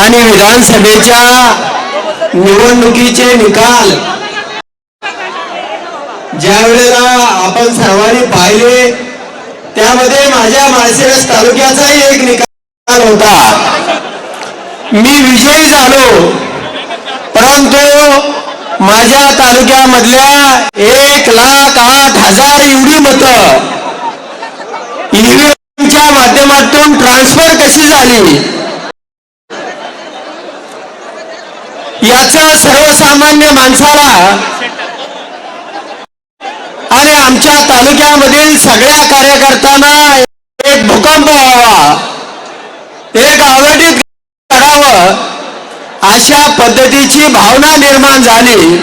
आणि विधानसभेच्या निवडणुकीचे निकाल. ज्या वेळेला आपण सर्वांनी पाहिले त्यामध्ये माझ्या माळशिरस तालुक्याचाही एक निकाल होता. मी विजयी झालो परंतु माझ्या तालुक्यामधल्या एक लाख आठ हजार एवढी मतं ईव्हीएमच्या माध्यमातून ट्रान्सफर कशी झाली? याचा सर्वसामान्य माणसाला आणि आमच्या तालुक्यामधील सगळ्या कार्यकर्त्यांना एक भूकंप व्हावा एक आवडीत करावं अशा पद्धतीची भावना निर्माण झाली.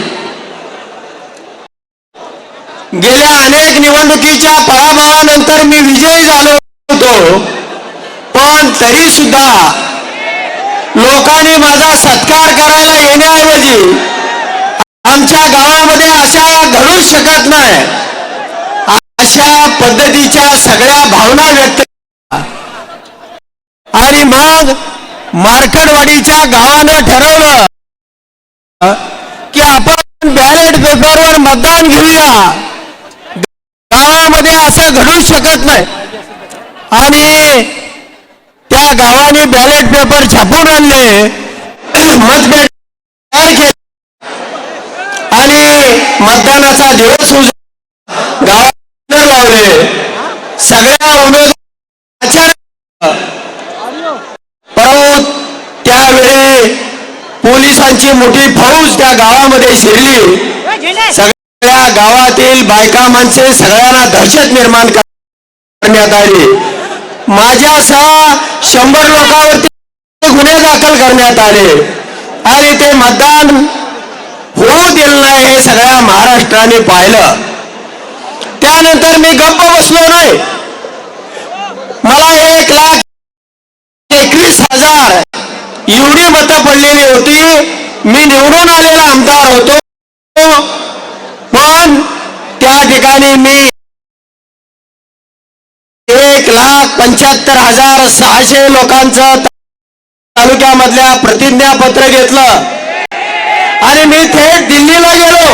गेल्या अनेक निवडणुकीच्या पराभवानंतर मी विजयी झालो होतो पण तरी सुद्धा लोकांनी माझा सत्कार करायला येण्याऐवजी आमच्या गावामध्ये अशा घडूच शकत नाही. अशा पद्धतीच्या सगळ्या भावना व्यक्त आणि मग मार्कडवाडीच्या गावानं ठरवलं की आपण बॅलेट पेपरवर मतदान घेऊया. गावामध्ये असं घडूच शकत नाही. आणि त्या गावाने बॅलेट पेपर छापून आणले. मतपेट तयार केले आणि मतदानाचा दिवस गावात लावले सगळ्या उमेदवार परंतु त्यावेळी पोलिसांची मोठी फौज त्या गावामध्ये शिरली. सगळ्या गावातील बायका माणसे सगळ्यांना दहशत निर्माण करण्यात आली. माझ्यासह शंभर लोकांवरती गुन्हे दाखल करण्यात आले. आणि ते मतदान होऊ दिलं नाही हे सगळ्या महाराष्ट्राने पाहिलं. त्यानंतर मी गप्प बसलो नाही. मला एक लाख एकवीस हजार एवढी मतं पडलेली होती. मी निवडून आलेला आमदार होतो. पण त्या ठिकाणी मी एक लाख पंच्याहत्तर हजार सहाशे लोकांचं तालुक्यामधल्या प्रतिज्ञापत्र घेतलं. आणि मी थेट दिल्लीला गेलो.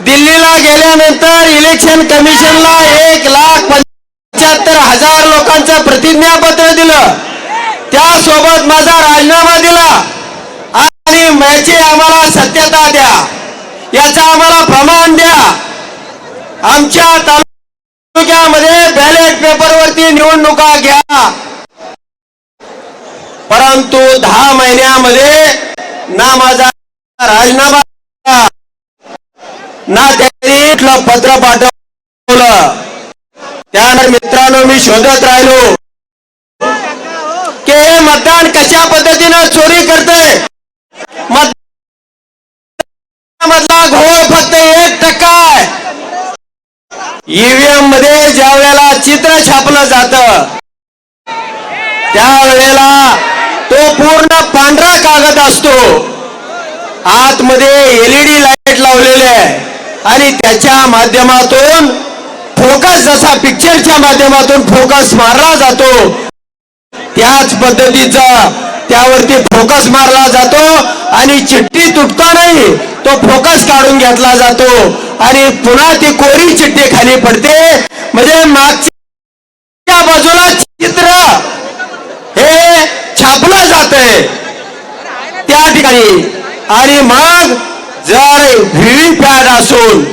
दिल्लीला गेल्यानंतर इलेक्शन कमिशनला एक लाख पंच्याहत्तर हजार लोकांचं प्रतिज्ञापत्र दिलं. त्यासोबत माझा राजीनामा दिला. आणि याची आम्हाला सत्यता द्या. याचा आम्हाला प्रमाण द्या. आमच्या तालुक्यामध्ये बॅलेट पेपरवरती निवडणुका घ्या. परंतु दहा महिन्यामध्ये ना माझा राजीनामा ना त्यांनी इथलं पत्र पाठवलं. त्यानंतर मित्रांनो मी शोधत राहिलो. की हे मतदान कशा पद्धतीनं चोरी करते मधला घोळ फक्त एक टक्का ईव्हीएममध्ये ज्या वेळेला चित्र छापलं जात त्यावेळेला तो पूर्ण पांढरा कागद असतो. आतमध्ये एलईडी लाइट लावलेले आहे. आणि त्याच्या माध्यमातून फोकस जसा पिक्चरच्या माध्यमातून फोकस मारला जातो त्याच पद्धतीचा त्यावरती फोकस मारला जातो आणि चिठ्ठी तुटतानाही तो फोकस काढून घेतला जातो. आणि पुन्हा ती कोरी चिठ्ठी खाली पडते. म्हणजे मागच्या बाजूला चित्र हे छापलं जातंय. त्या ठिकाणी आणि मग जर व्हीव्ही पॅड असून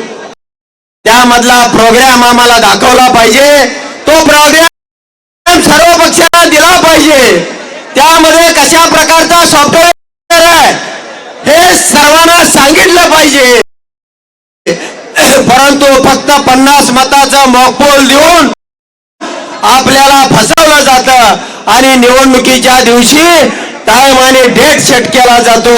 त्यामधला प्रोग्राम आम्हाला दाखवला पाहिजे तो प्रोग्राम सर्व पक्षांना दिला पाहिजे. त्यामध्ये कशा प्रकारचा सॉफ्टवेअर आहे हे सर्वांना सांगितलं पाहिजे. परंतु फक्त पन्नास मताचा मॉकपोल देऊन आपल्याला फसवलं जातं. आणि निवडणुकीच्या दिवशी टाइम आणि डेट सेट केला जातो.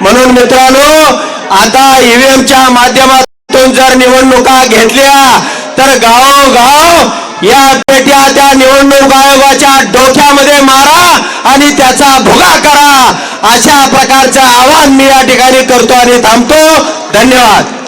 म्हणून मित्रांनो आता ईव्हीएमच्या माध्यमातून जर निवडणुका घेतल्या तर गावोगाव या पेट्या त्या निवडणूक आयोगाच्या डोक्यामध्ये मारा आणि त्याचा भुगा करा. अशा प्रकारचं आवाहन मी या ठिकाणी करतो आणि थांबतो. धन्यवाद.